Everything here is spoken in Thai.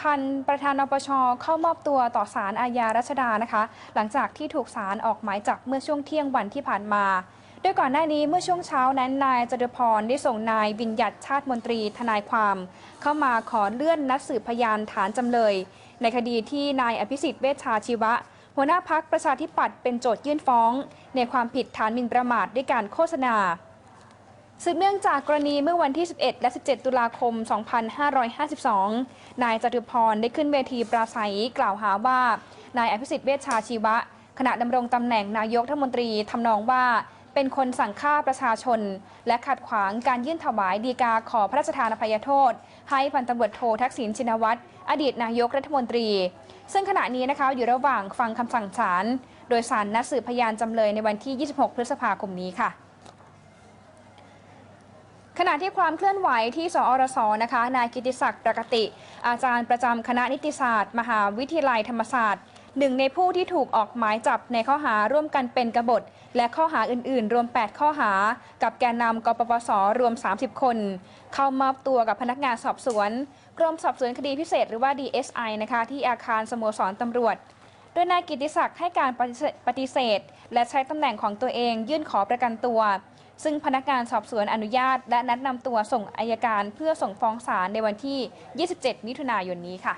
พันประธานนปชเข้ามอบตัวต่อศาลอาญารัชดานะคะ หลังจากที่ถูกศาลออกหมายจับเมื่อช่วงเที่ยงวันที่ผ่านมาโดยก่อนหน้านี้เมื่อช่วงเช้านั้นนายจตุพรได้ส่งนายวิญญัติชาติมนตรีทนายความ เข้ามาขอเลื่อนนัดสืบพยานฐานจำเลย ในคดีที่นายอภิสิทธิ์เวชชาชีวะ หัวหน้าพักประชาธิปัตย์เป็นโจทยื่นฟ้อง ในความผิดฐานหมิ่นประมาทด้วยการโฆษณา สืบเนื่องจากกรณีเมื่อวันที่ 11 และ 17 ตุลาคม 2552 นายจตุพรได้ขึ้นเวทีปราศัยกล่าวหาว่า นายอภิสิทธิ์เวชชาชีวะ ขณะดำรงตำแหน่งนายกรัฐมนตรีทำนองว่า เป็นคนสั่งฆ่าประชาชน และขัดขวางการยื่นถวายดีกาขอพระราชทานอภัยโทษ ให้พันตำรวจโททักษิณชินวัตรอดีตนายกรัฐมนตรี ซึ่งขณะนี้นะคะอยู่ระหว่างฟังคำสั่งศาลโดยสารนัดสืบพยานจำเลยในวันที่ 26 พฤษภาคมนี้ค่ะ ณะที่ความเคลื่อนไหวที่สอรสนะคะ นายกิติศักดิ์ประกติ อาจารย์ประจำคณะนิติศาสตร์ มหาวิทยาลัยธรรมศาสตร์หนึ่งในผู้ที่ถูกออกหมายจับในข้อหาร่วมกันเป็นกบฏ และข้อหาอื่น ๆ รวม 8 ข้อหา กับแกนนำกปปส รวม 30 คน เข้ามอบตัวกับพนักงานสอบสวน กรมสอบสวนคดีพิเศษหรือว่า DSI นะคะ ที่อาคารสโมสรตำรวจ โดยนายกิติศักดิ์ให้การปฏิเสธปฏิเสธและใช้ตำแหน่งของตัวเองยื่นขอประกันตัว ซึ่งพนักงานสอบสวนอนุญาต และนัดนำตัวส่งอายการเพื่อส่งฟ้องศาลในวันที่ 27 มิถุนายนนี้ค่ะ